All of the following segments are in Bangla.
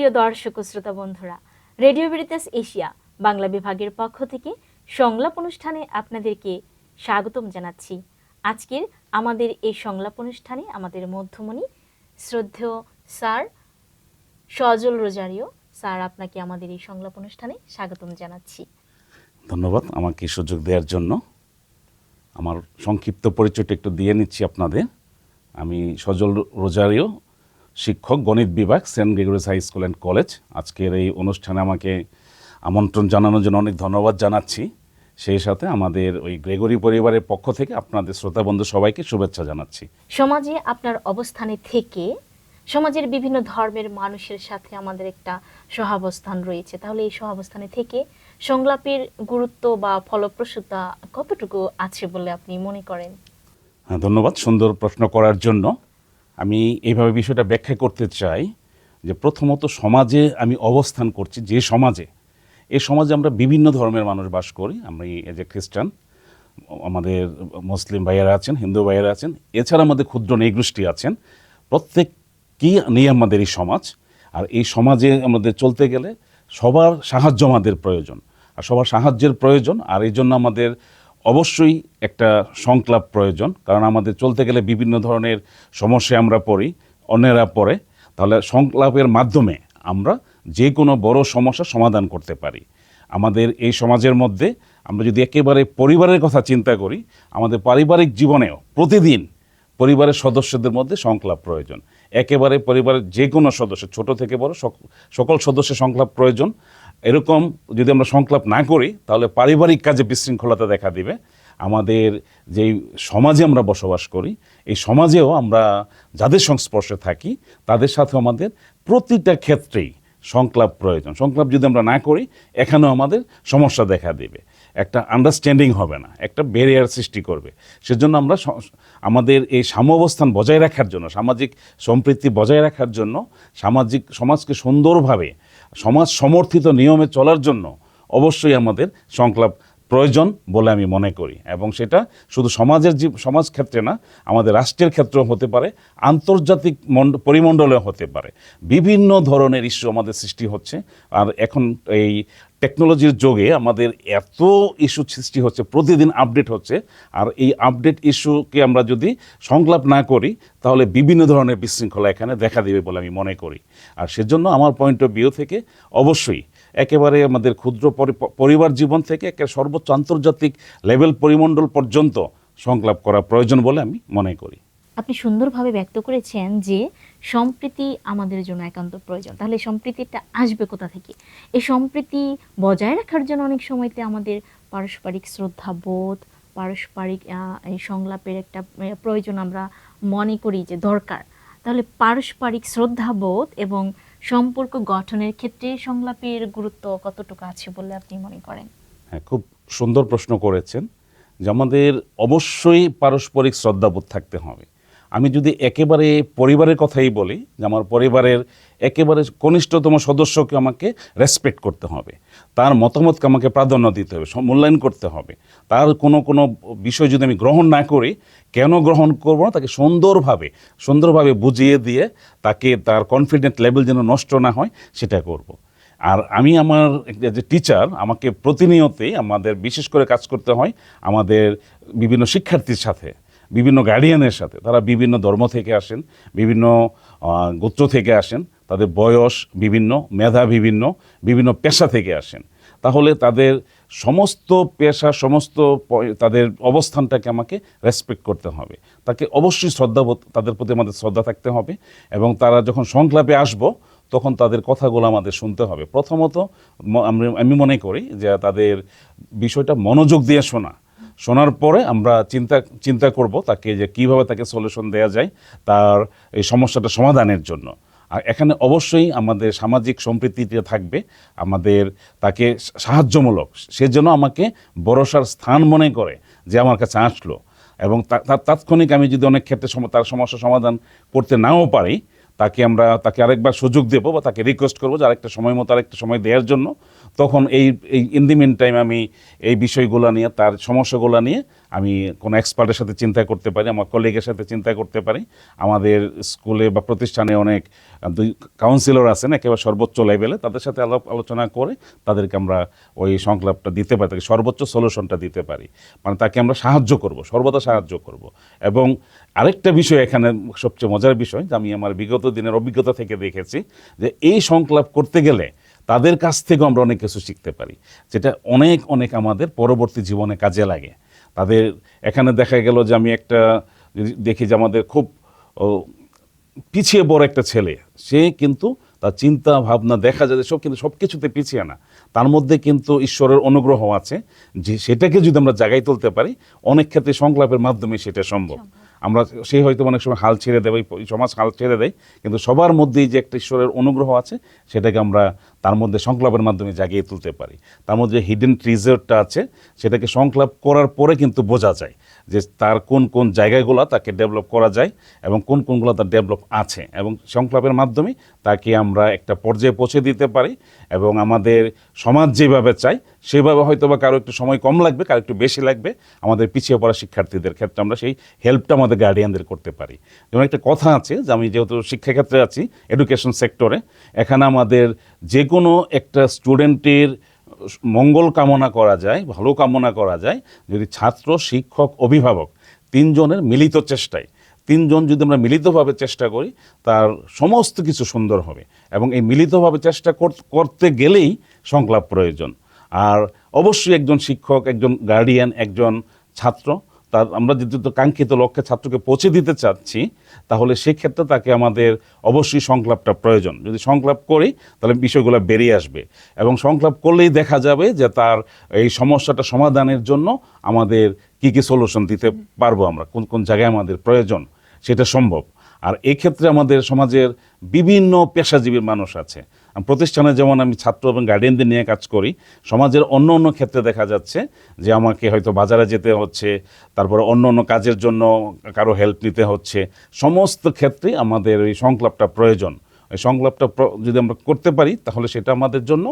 প্রিয় দর্শক শ্রোতা বন্ধুরা, রেডিও বেরিতাস এশিয়া বাংলা বিভাগের পক্ষ থেকে সংলাপ অনুষ্ঠানে আপনাদেরকে স্বাগতম জানাচ্ছি। আজকের আমাদের এই সংলাপ অনুষ্ঠানে আমাদের মধ্যমণি শ্রদ্ধেয় স্যার সজল রোজারিও, স্যার আপনাকে আমাদের এই সংলাপ অনুষ্ঠানে স্বাগতম জানাচ্ছি। ধন্যবাদ আমাকে সুযোগ দেওয়ার জন্য। আমার সংক্ষিপ্ত পরিচয়টা একটু দিয়ে নিচ্ছি আপনাদের। আমি সজল রোজারিও শিক্ষক গণিত বিভাগ Saint Gregory's high school and college. আজকের এই অনুষ্ঠানে আমাকে আমন্ত্রণ জানানোর জন্য অনেক ধন্যবাদ জানাচ্ছি। সেই সাথে আমাদের ওই গ্রেগরি পরিবারের পক্ষ থেকে আপনাদের শ্রোতা বন্ধু সবাইকে শুভেচ্ছা জানাচ্ছি। সমাজে আপনার অবস্থানে থেকে সমাজের বিভিন্ন ধর্মের মানুষের সাথে আমাদের একটা সহাবস্থান রয়েছে। তাহলে এই সহাবস্থানে থেকে সংলাপের গুরুত্ব বা ফলপ্রসূতা কতটুকু আছে বলে আপনি মনে করেন? হ্যাঁ ধন্যবাদ। সুন্দর প্রশ্ন করার জন্য আমি এইভাবে বিষয়টা ব্যাখ্যা করতে চাই যে প্রথমত সমাজে আমি অবস্থান করছি, যে সমাজে। এই সমাজে আমরা বিভিন্ন ধর্মের মানুষ বাস করি। আমি এজ এ খ্রিস্টান, আমাদের মুসলিম ভাইয়েরা আছেন, হিন্দু ভাইয়েরা আছেন, এছাড়া আমাদের ক্ষুদ্র নৃগোষ্ঠী আছেন। প্রত্যেককেই নিয়ে আমাদের এই সমাজ। আর এই সমাজে আমাদের চলতে গেলে সবার সাহায্য আমাদের প্রয়োজন। আর সবার সাহায্যের প্রয়োজন। আর এই জন্য আমাদের অবশ্যই একটা সংলাপ প্রয়োজন, কারণ আমাদের চলতে গেলে বিভিন্ন ধরনের সমস্যায় আমরা পড়ি, অন্যেরা পড়ে। তাহলে সংলাপের মাধ্যমে আমরা যে কোনো বড় সমস্যার সমাধান করতে পারি। আমাদের এই সমাজের মধ্যে আমরা যদি একেবারে পরিবারের কথা চিন্তা করি, আমাদের পারিবারিক জীবনেও প্রতিদিন পরিবারের সদস্যদের মধ্যে সংলাপ প্রয়োজন। একেবারে পরিবারের যে কোনো সদস্য, ছোট থেকে বড়, সক- সকল সদস্যের সংলাপ প্রয়োজন। এরকম যদি আমরা সংলাপ না করি, তাহলে পারিবারিক কাজে বিশৃঙ্খলতা দেখা দিবে। আমাদের যেই সমাজে আমরা বসবাস করি, এই সমাজেও আমরা যাদের সংস্পর্শে থাকি, তাদের সাথে আমাদের প্রতিটা ক্ষেত্রেই সংলাপ প্রয়োজন। সংলাপ যদি আমরা না করি, এখানেও আমাদের সমস্যা দেখা দেবে। একটা আন্ডারস্ট্যান্ডিং হবে না, একটা ব্যারিয়ার সৃষ্টি করবে। সেজন্য আমরা আমাদের এই সাম্যবস্থান বজায় রাখার জন্য, সামাজিক সম্প্রীতি বজায় রাখার জন্য, সামাজিক সমাজকে সুন্দরভাবে সমাজ সমর্থিত নিয়মে চলার জন্য অবশ্যই আমাদের সংলাপ প্রয়োজন বলে আমি মনে করি। এবং সেটা শুধু সমাজের সমাজ ক্ষেত্রে না, আমাদের রাষ্ট্রের ক্ষেত্রেও হতে পারে, আন্তর্জাতিক মণ্ড পরিমণ্ডলেও হতে পারে। বিভিন্ন ধরনের ইস্যু আমাদের সৃষ্টি হচ্ছে। আর এখন এই টেকনোলজির যোগে আমাদের এত ইস্যু সৃষ্টি হচ্ছে, প্রতিদিন আপডেট হচ্ছে, আর এই আপডেট ইস্যুকে আমরা যদি সংলাপ না করি, তাহলে বিভিন্ন ধরনের বিশৃঙ্খলা এখানে দেখা দেবে বলে আমি মনে করি। আর সেজন্য আমার পয়েন্ট অফ ভিউ থেকে অবশ্যই একেবারে আমাদের ক্ষুদ্র পরিবার জীবন থেকে একে সর্বোচ্চ আন্তর্জাতিক লেভেল পরিমণ্ডল পর্যন্ত সংলাপ করা প্রয়োজন বলে আমি মনে করি। আপনি সুন্দরভাবে ব্যক্ত করেছেন যে সম্প্রীতি আমাদের জন্য একান্ত প্রয়োজন। তাহলে সম্প্রীতিটা আসবে কোথা থেকে? এই সম্প্রীতি বজায় রাখার জন্য অনেক সময়তে আমাদের পারস্পরিক শ্রদ্ধাবোধ, পারস্পরিক এই সংলাপের একটা প্রয়োজন আমরা মনে করি যে দরকার। তাহলে পারস্পরিক শ্রদ্ধাবোধ এবং সম্পর্ক গঠনের ক্ষেত্রে সংলাপের গুরুত্ব কতটুকু আছে বলে আপনি মনে করেন? হ্যাঁ খুব সুন্দর প্রশ্ন করেছেন যে আমাদের অবশ্যই পারস্পরিক শ্রদ্ধাবোধ থাকতে হবে। আমি যদি একেবারে পরিবারের কথাই বলি, যে আমার পরিবারের একেবারে কনিষ্ঠতম সদস্যকে আমাকে রেসপেক্ট করতে হবে। তার মতামতকে আমাকে প্রাধান্য দিতে হবে মূল্যায়ন করতে হবে। তার কোনো কোনো বিষয় যদি আমি গ্রহণ না করি, কেন গ্রহণ করব না? তাকে সুন্দরভাবে সুন্দরভাবে বুঝিয়ে দিয়ে তাকে তার কনফিডেন্ট লেভেল যেন নষ্ট না হয়, সেটা করব। আর আমি আমার যে টিচার আমাকে প্রতিনিয়তই আমাদের বিশেষ করে কাজ করতে হয় আমাদের বিভিন্ন শিক্ষার্থীর সাথে। বিভিন্ন গার্ডিয়ানের সাথে, তারা বিভিন্ন ধর্ম থেকে আসেন, বিভিন্ন গোত্র থেকে আসেন, তাদের বয়স বিভিন্ন, মেধা বিভিন্ন বিভিন্ন পেশা থেকে আসেন। তাহলে তাদের সমস্ত পেশা, সমস্ত তাদের অবস্থানটাকে আমাকে রেসপেক্ট করতে হবে। তাকে অবশ্যই শ্রদ্ধা তাদের প্রতি আমাদের শ্রদ্ধা থাকতে হবে এবং তারা যখন সংলাপে আসব, তখন তাদের কথাগুলো আমাদের শুনতে হবে। প্রথমত আমি মনে করি যে তাদের বিষয়টা মনোযোগ দিয়ে শোনা। শোনার পরে আমরা চিন্তা চিন্তা করব তাকে যে কীভাবে তাকে সলিউশন দেওয়া যায়, তার এই সমস্যাটা সমাধানের জন্য। আর এখানে অবশ্যই আমাদের সামাজিক সম্প্রীতিটা থাকবে, আমাদের তাকে সাহায্যমূলক, সে যেন আমাকে ভরসার স্থান মনে করে যে আমার কাছে আসলো। এবং তাৎক্ষণিক আমি যদি অনেক ক্ষেত্রে তার সমস্যা সমাধান করতে নাও পারি, তাকে আমরা, তাকে আরেকবার সুযোগ দেবো বা তাকে রিকোয়েস্ট করব যে আরেকটা সময় মতো আরেকটা সময় দেওয়ার জন্য। তখন এই এই ইন দি মিন টাইম আমি এই বিষয়গুলো নিয়ে, তার সমস্যাগুলো নিয়ে আমি কোনো এক্সপার্টের সাথে চিন্তা করতে পারি, আমার কলিগের সাথে চিন্তা করতে পারি। আমাদের স্কুলে বা প্রতিষ্ঠানে অনেক, দুই কাউন্সিলর আছেন, একেবারে সর্বোচ্চ লেভেলে তাদের সাথে আলাপ আলোচনা করে তাদেরকে আমরা ওই সংলাপটা দিতে পারি, তাকে সর্বোচ্চ সলিউশনটা দিতে পারি। মানে তাকে আমরা সাহায্য করব, সর্বদা সাহায্য করব। এবং আরেকটা বিষয় এখানে সবচেয়ে মজার বিষয়, যে আমি আমার বিগত দিনের অভিজ্ঞতা থেকে দেখেছি, যে এই সংলাপ করতে গেলে তাদের কাছ থেকেও আমরা অনেক কিছু শিখতে পারি যেটা অনেক অনেক আমাদের পরবর্তী জীবনে কাজে লাগে। তাদের এখানে দেখা গেল যে আমি একটা দেখি যে আমাদের খুব পিছিয়ে বড় একটা ছেলে সে কিন্তু তার চিন্তা ভাবনা দেখা যায় সব কিন্তু সব কিছুতে পিছিয়ে না। তার মধ্যে কিন্তু ঈশ্বরের অনুগ্রহ আছে যে সেটাকে যদি আমরা জাগাই তুলতে পারি অনেক ক্ষেত্রে সংলাপের মাধ্যমে সেটা সম্ভব। আমরা সে হয়তো অনেক সময় হাল ছেড়ে দেয় সমাজ হাল ছেড়ে দেয় কিন্তু সবার মধ্যেই যে একটা ঈশ্বরের অনুগ্রহ আছে সেটাকে আমরা তার মধ্যে সংলাপের মাধ্যমে জাগিয়ে তুলতে পারি। তার মধ্যে হিডেন ট্রিজারটা আছে, সেটাকে সংলাপ করার পরে কিন্তু বোঝা যায় যে তার কোন কোন জায়গাগুলো তাকে ডেভেলপ করা যায় এবং কোন কোনগুলো তার ডেভেলপ আছে এবং সংলাপের মাধ্যমে তাকে আমরা একটা পর্যায়ে পৌঁছে দিতে পারি এবং আমাদের সমাজ যেভাবে চাই সেভাবে হয়তো বা কারও একটু সময় কম লাগবে, কারও একটু বেশি লাগবে। আমাদের পিছিয়ে পড়া শিক্ষার্থীদের ক্ষেত্রে আমরা সেই হেল্পটা আমাদের গার্ডিয়ানদের করতে পারি। যেমন একটা কথা আছে যে আমি যেহেতু শিক্ষাক্ষেত্রে আছি এডুকেশন সেক্টরে এখানে আমাদের যে কোনো একটা স্টুডেন্টের মঙ্গল কামনা করা যায়, ভালো কামনা করা যায়, যদি ছাত্র, শিক্ষক, অভিভাবক তিনজনের মিলিত চেষ্টায়, তিনজন যদি আমরা মিলিতভাবে চেষ্টা করি, তার সমস্ত কিছু সুন্দর হবে এবং এই মিলিতভাবে চেষ্টা কর- করতে গেলেই সংলাপ প্রয়োজন। আর অবশ্যই একজন শিক্ষক, একজন গার্ডিয়ান একজন ছাত্র তার আমরা যদি তো কাঙ্ক্ষিত লক্ষ্যে ছাত্রকে পৌঁছে দিতে চাচ্ছি, তাহলে সেক্ষেত্রে তাকে আমাদের অবশ্যই সংলাপটা প্রয়োজন। যদি সংলাপ করি, তাহলে বিষয়গুলো বেরিয়ে আসবে। এবং সংলাপ করলেই দেখা যাবে যে তার এই সমস্যাটা সমাধানের জন্য আমাদের কি কি সলিউশন দিতে পারব আমরা, কোন কোন জায়গায় আমাদের প্রয়োজন, সেটা সম্ভব। আর এক্ষেত্রে আমাদের সমাজের বিভিন্ন পেশাজীবীর মানুষ আছে। প্রতিষ্ঠানে যেমন আমি ছাত্র এবং গার্ডিয়ানদের নিয়ে কাজ করি, সমাজের অন্য অন্য ক্ষেত্রে দেখা যাচ্ছে যে আমাকে হয়তো বাজারে যেতে হচ্ছে, তারপরে অন্য অন্য কাজের জন্য কারও হেল্প নিতে হচ্ছে। সমস্ত ক্ষেত্রে আমাদের এই সংলাপটা প্রয়োজন। এই সংলাপটা যদি আমরা করতে পারি, তাহলে সেটা আমাদের জন্য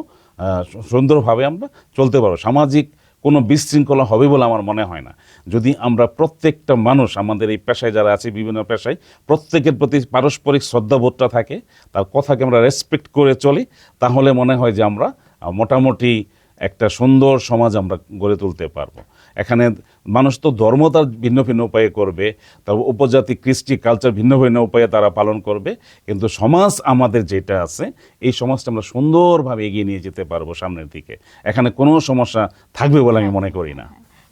সুন্দরভাবে আমরা চলতে পারব। সামাজিক কোনো বিশৃঙ্খলা হবে বলে আমার মনে হয় না। যদি আমরা প্রত্যেকটা মানুষ, আমাদের এই পেশায় যারা আছে, বিভিন্ন পেশায়, প্রত্যেকের প্রতি পারস্পরিক শ্রদ্ধাবোধটা থাকে, তার কথাকে আমরা রেসপেক্ট করে চলি, তাহলে মনে হয় যে আমরা মোটামুটি একটা সুন্দর সমাজ আমরা গড়ে তুলতে পারব। এখানে মানুষ তো ধর্ম তার ভিন্ন ভিন্ন উপায়ে করবে তার উপজাতি কৃষ্টি কালচার ভিন্ন ভিন্ন উপায়ে তারা পালন করবে কিন্তু সমাজ আমাদের যেটা আছে এই সমাজটা আমরা সুন্দরভাবে এগিয়ে নিয়ে যেতে পারব সামনের দিকে। এখানে কোনো সমস্যা থাকবে বলে আমি মনে করি না।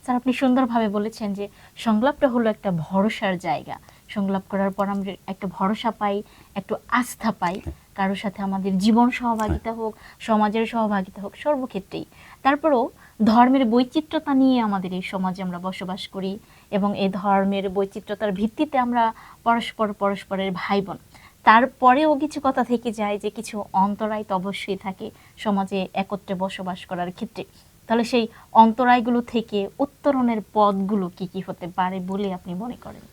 স্যার আপনি সুন্দরভাবে বলেছেন যে সংলাপটা হলো একটা ভরসার জায়গা। সংলাপ করার পর আমরা একটা ভরসা পাই একটু আস্থা পাই কারোর সাথে আমাদের জীবন সহভাগিতা হোক সমাজের সহভাগিতা হোক সর্বক্ষেত্রেই। তারপরেও ধর্মের বৈচিত্র্যতা নিয়ে আমাদের এই সমাজে আমরা বসবাস করি এবং এই ধর্মের বৈচিত্র্যতার ভিত্তিতে আমরা পরস্পর পরস্পরের ভাই বোন তারপরেও কিছু কথা থেকে যায় যে কিছু অন্তরায় তো অবশ্যই থাকে সমাজে একত্রে বসবাস করার ক্ষেত্রে। তাহলে সেই অন্তরায়গুলো থেকে উত্তরণের পথগুলো কি কি হতে পারে বলে আপনি মনে করেন?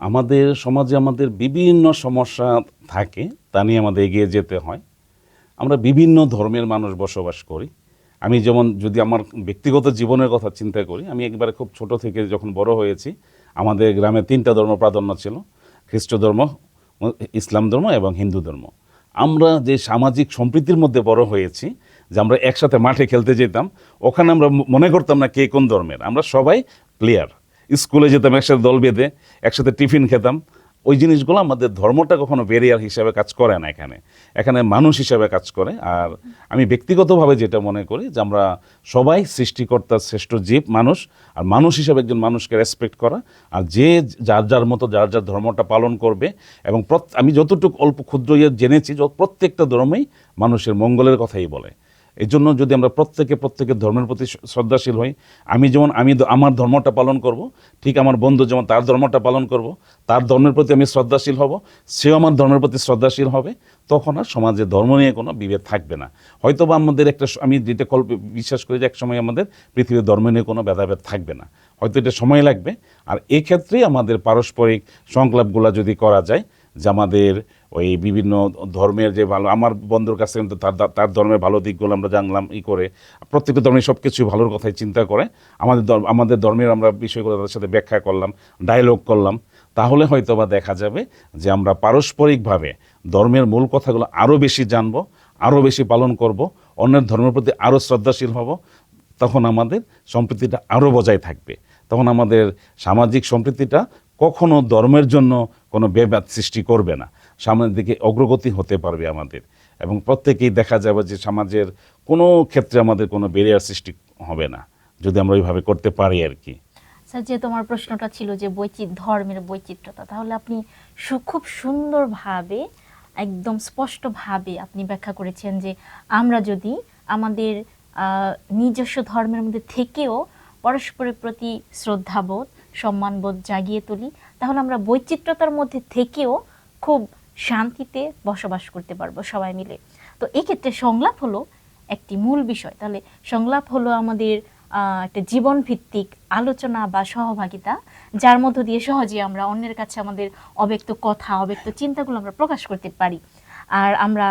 আমাদের সমাজে আমাদের বিভিন্ন সমস্যা থাকে, তা নিয়ে আমাদের এগিয়ে যেতে হয়। আমরা বিভিন্ন ধর্মের মানুষ বসবাস করি। আমি যেমন যদি আমার ব্যক্তিগত জীবনের কথা চিন্তা করি, আমি একবারে খুব ছোট থেকে যখন বড় হয়েছি, আমাদের গ্রামে তিনটা ধর্ম প্রাধান্য ছিল, খ্রিস্ট ধর্ম, ইসলাম ধর্ম এবং হিন্দু ধর্ম। আমরা যে সামাজিক সম্প্রীতির মধ্যে বড় হয়েছি, যে আমরা একসাথে মাঠে খেলতে যেতাম, ওখানে আমরা মনে করতাম না কে কোন ধর্মের। আমরা সবাই প্লেয়ার স্কুলে যেতাম, একসাথে দল বেঁধে, একসাথে টিফিন খেতাম ওই জিনিসগুলো আমাদের ধর্মটা কখনো বেরিয়ার হিসাবে কাজ করে না এখানে। এখানে মানুষ হিসাবে কাজ করে। আর আমি ব্যক্তিগতভাবে যেটা মনে করি যে আমরা সবাই সৃষ্টিকর্তার শ্রেষ্ঠ জীব, মানুষ। আর মানুষ হিসাবে একজন মানুষকে রেসপেক্ট করা। আর যে যার যার মতো যার যার ধর্মটা পালন করবে এবং আমি যতটুকু অল্প ক্ষুদ্র ইয়ে জেনেছি প্রত্যেকটা ধর্মেই মানুষের মঙ্গলের কথাই বলে। এই জন্য যদি আমরা প্রত্যেকে প্রত্যেকের ধর্মের প্রতি শ্রদ্ধাশীল হই, আমি যেমন আমি আমার ধর্মটা পালন করব, ঠিক আমার বন্ধু যেমন তার ধর্মটা পালন করব, তার ধর্মের প্রতি আমি শ্রদ্ধাশীল হব, সেও আমার ধর্মের প্রতি শ্রদ্ধাশীল হবে, তখন আর সমাজে ধর্ম নিয়ে কোনো বিভেদ থাকবে না। হয়তো বা আমাদের একটা আমি যেটা কল্প বিশ্বাস করি যে এক সময় আমাদের পৃথিবীর ধর্ম নিয়ে কোনো ভেদাভেদ থাকবে না। হয়তো এটা সময় লাগবে, আর এক্ষেত্রেই আমাদের পারস্পরিক সংলাপগুলো যদি করা যায় যে আমাদের ওই বিভিন্ন ধর্মের যে ভালো, আমার বন্ধুর কাছে কিন্তু তার তার ধর্মের ভালো দিকগুলো আমরা জানলাম ই করে প্রত্যেকটা ধর্মের সব কিছু ভালোর কথাই চিন্তা করে, আমাদের আমাদের ধর্মের আমরা বিষয়গুলো তাদের সাথে ব্যাখ্যা করলাম ডায়লগ করলাম, তাহলে হয়তো বা দেখা যাবে যে আমরা পারস্পরিকভাবে ধর্মের মূল কথাগুলো আরও বেশি জানব আরও বেশি পালন করব, অন্যের ধর্মের প্রতি আরও শ্রদ্ধাশীল হব, তখন আমাদের সম্প্রীতিটা আরও বজায় থাকবে, তখন আমাদের সামাজিক সম্প্রীতিটা কখনো ধর্মের জন্য কোনো বেবাদ সৃষ্টি করবে না। সামনের দিকে অগ্রগতি হতে পারবে আমাদের এবং প্রত্যেকেই দেখা যাবে যে সমাজের কোনো ক্ষেত্রে আমাদের কোনো ব্যারিয়ার সৃষ্টি হবে না, যদি আমরা ওইভাবে করতে পারি আর কি। স্যার, যে তোমার প্রশ্নটা ছিল যে বৈচিত্র ধর্মের বৈচিত্র্যতা, তাহলে আপনি খুব সুন্দরভাবে, একদম স্পষ্টভাবে আপনি ব্যাখ্যা করেছেন যে আমরা যদি আমাদের নিজস্ব ধর্মের মধ্যে থেকেও পরস্পরের প্রতি শ্রদ্ধাবোধ সম্মানবোধ জাগিয়ে তুলি, তাহলে আমরা বৈচিত্র্যতার মধ্যে থেকেও খুব শান্তিতে বসবাস করতে পারব সবাই মিলে। তো এই ক্ষেত্রে সংলাপ হলো একটি মূল বিষয়। তাহলে সংলাপ হলো আমাদের একটা জীবন ভিত্তিক আলোচনা বা সহভাগিতা, যার মধ্য দিয়ে সহজে আমরা অন্যের কাছে আমাদের অব্যক্ত কথা, অব্যক্ত চিন্তাগুলো আমরা প্রকাশ করতে পারি। আর আমরা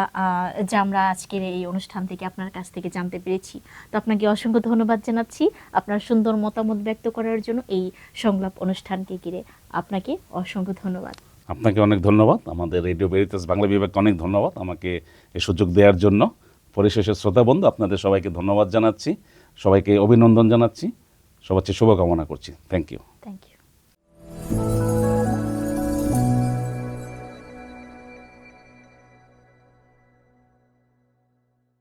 যা আমরা আজকের এই অনুষ্ঠান থেকে আপনার কাছ থেকে জানতে পেরেছি। তো আপনাকে অসংখ্য ধন্যবাদ জানাচ্ছি আপনার সুন্দর মতামত ব্যক্ত করার জন্য এই সংলাপ অনুষ্ঠানকে ঘিরে। আপনাকে অসংখ্য ধন্যবাদ। আপনাকে অনেক ধন্যবাদ। আমাদের রেডিও বেরিতাস বাংলা বিভাগকে অনেক ধন্যবাদ আমাকে এই সুযোগ দেওয়ার জন্য। পরিশেষে শ্রোতা বন্ধু আপনাদের সবাইকে ধন্যবাদ জানাচ্ছি। সবাইকে অভিনন্দন জানাচ্ছি। সবার চেয়ে শুভকামনা করছি। Thank you thank you